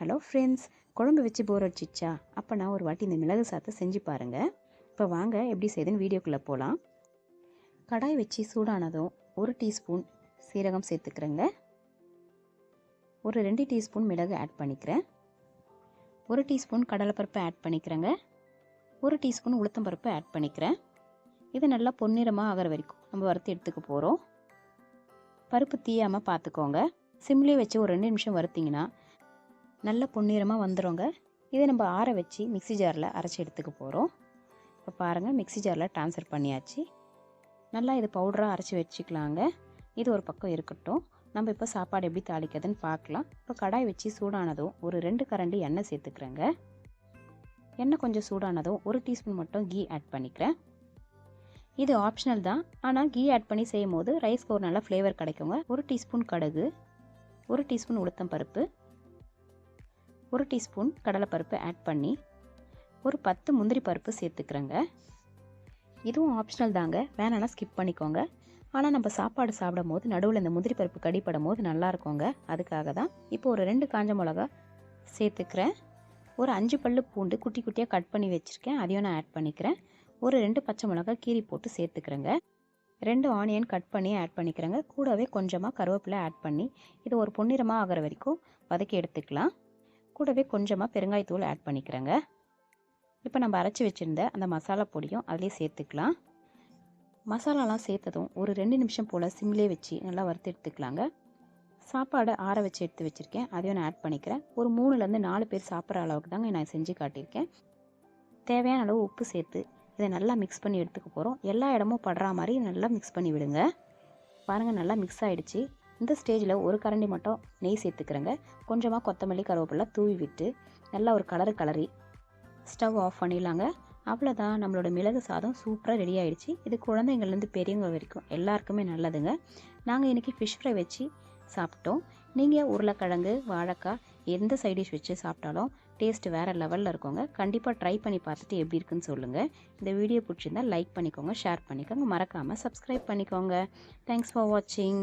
Hello friends குழம்பு வச்சு போர் அடிச்சிச்சா அப்போ நான் ஒரு வாட்டி இந்த மிளகு சாத்தை செஞ்சு பாருங்கள் இப்போ வாங்க எப்படி செய்யுதுன்னு வீடியோக்குள்ளே போகலாம் கடாய் வச்சு சூடானதும் ஒரு டீஸ்பூன் சீரகம் சேர்த்துக்கிறேங்க. ஒரு ரெண்டு டீஸ்பூன் மிளகு ஆட் பண்ணிக்கிறேன். ஒரு டீஸ்பூன் கடலைப்பருப்பு ஆட் பண்ணிக்கிறேங்க. ஒரு டீஸ்பூன் உளுத்தம்பருப்பு ஆட் பண்ணிக்கிறேன். இது நல்லா பொன்னிறமாக ஆகிற வரைக்கும் நம்ம வறுத்து எடுத்துக்க போகிறோம் பருப்பு தீயாமல் பார்த்துக்கோங்க சிம்லேயே வச்சு ஒரு ரெண்டு நிமிஷம் வறுத்திங்கன்னா நல்ல பொன்னிறமாக வந்துடுங்க இதை நம்ம ஆற வச்சு மிக்ஸி ஜாரில் அரைச்சி எடுத்துக்க போகிறோம் இப்போ பாருங்கள் மிக்ஸி ஜாரில் ட்ரான்ஸ்ஃபர் பண்ணியாச்சு. நல்லா இது பவுடராக அரைச்சி வச்சுக்கலாங்க. இது ஒரு பக்கம் இருக்கட்டும். நம்ம இப்போ சாப்பாடு எப்படி தாளிக்கிறதுன்னு பார்க்கலாம் இப்போ கடாய் வச்சு சூடானதும் ஒரு ரெண்டு கரண்டி எண்ணெய் சேர்த்துக்கிறேங்க. எண்ணெய் கொஞ்சம் சூடானதும் ஒரு டீஸ்பூன் மட்டும் கீ ஆட் பண்ணிக்கிறேன். இது ஆப்ஷனல் தான். ஆனால் கீ ஆட் பண்ணி செய்யும் போது ரைஸ்க்கு ஒரு நல்ல ஃப்ளேவர் கிடைக்குங்க. ஒரு டீஸ்பூன் கடுகு ஒரு டீஸ்பூன் உளுத்தம் பருப்பு ஒரு டீஸ்பூன் கடலைப்பருப்பு ஆட் பண்ணி ஒரு பத்து முந்திரி பருப்பு சேர்த்துக்கிறேங்க. இதுவும் ஆப்ஷனல் தாங்க. வேணான்னா ஸ்கிப் பண்ணிக்கோங்க. ஆனால் நம்ம சாப்பாடு சாப்பிடும் போது நடுவில் இந்த முந்திரி பருப்பு கடிப்படும் போது நல்லா இருக்குங்க. அதுக்காக தான் இப்போ ஒரு ரெண்டு காஞ்ச மிளகா சேர்த்துக்கிறேன். ஒரு அஞ்சு பல்லு பூண்டு குட்டி குட்டியாக கட் பண்ணி வச்சுருக்கேன். அதையும் நான் ஆட் பண்ணிக்கிறேன். ஒரு ரெண்டு பச்சை மிளகா கீரி போட்டு சேர்த்துக்கிறேங்க. ரெண்டு ஆனியன் கட் பண்ணி ஆட் பண்ணிக்கிறேங்க. கூடவே கொஞ்சமாக கருவேப்பிலை ஆட் பண்ணி இது ஒரு பொன்னிறமாக ஆகிற வரைக்கும் வதக்கி எடுத்துக்கலாம். கூடவே கொஞ்சமாக பெருங்காயத்தூள் ஆட் பண்ணிக்கிறேங்க. இப்போ நம்ம அரைச்சி வச்சுருந்த அந்த மசாலா பொடியும் அதிலே சேர்த்துக்கலாம். மசாலாலாம் சேர்த்ததும் ஒரு ரெண்டு நிமிஷம் போல் சிம்லே வச்சு நல்லா வறுத்து எடுத்துக்கலாங்க. சாப்பாடை ஆற வச்சு எடுத்து வச்சுருக்கேன். அதையும் நான் ஆட் பண்ணிக்கிறேன். ஒரு மூணுலேருந்து நாலு பேர் சாப்பிட்ற அளவுக்கு தாங்க நான் செஞ்சு காட்டியிருக்கேன். தேவையான அளவு உப்பு சேர்த்து இதை நல்லா மிக்ஸ் பண்ணி எடுத்துக்க போகிறோம் எல்லா இடமும் படுற மாதிரி நல்லா மிக்ஸ் பண்ணி விடுங்க. பாருங்கள் நல்லா மிக்ஸ் ஆகிடுச்சு இந்த ஸ்டேஜில் ஒரு கரண்டி மட்டும் நெய் சேர்த்துக்கிறேங்க. கொஞ்சமாக கொத்தமல்லி கருவேப்பிலை தூவி விட்டு நல்லா ஒரு கலரு கலரி ஸ்டவ் ஆஃப் பண்ணிடலாங்க. அவ்வளோதான் நம்மளோட மிளகு சாதம் சூப்பராக ரெடி ஆகிடுச்சு இது குழந்தைங்கள்லேருந்து பெரியவங்க வரைக்கும் எல்லாருக்குமே நல்லதுங்க. நாங்கள் இன்றைக்கி ஃபிஷ் ஃப்ரை வச்சு சாப்பிட்டோம். நீங்கள் உருளைக்கிழங்கு வாழைக்காய் எந்த சைட் டிஷ் வச்சு சாப்பிட்டாலும் டேஸ்ட் வேறு லெவலில் இருக்கோங்க. கண்டிப்பாக ட்ரை பண்ணி பார்த்துட்டு எப்படி இருக்குன்னு சொல்லுங்கள் இந்த வீடியோ பிடிச்சிருந்தா லைக் பண்ணிக்கோங்க ஷேர் பண்ணிக்கோங்க. மறக்காமல் சப்ஸ்கிரைப் பண்ணிக்கோங்க. தேங்க்ஸ் ஃபார் வாட்சிங்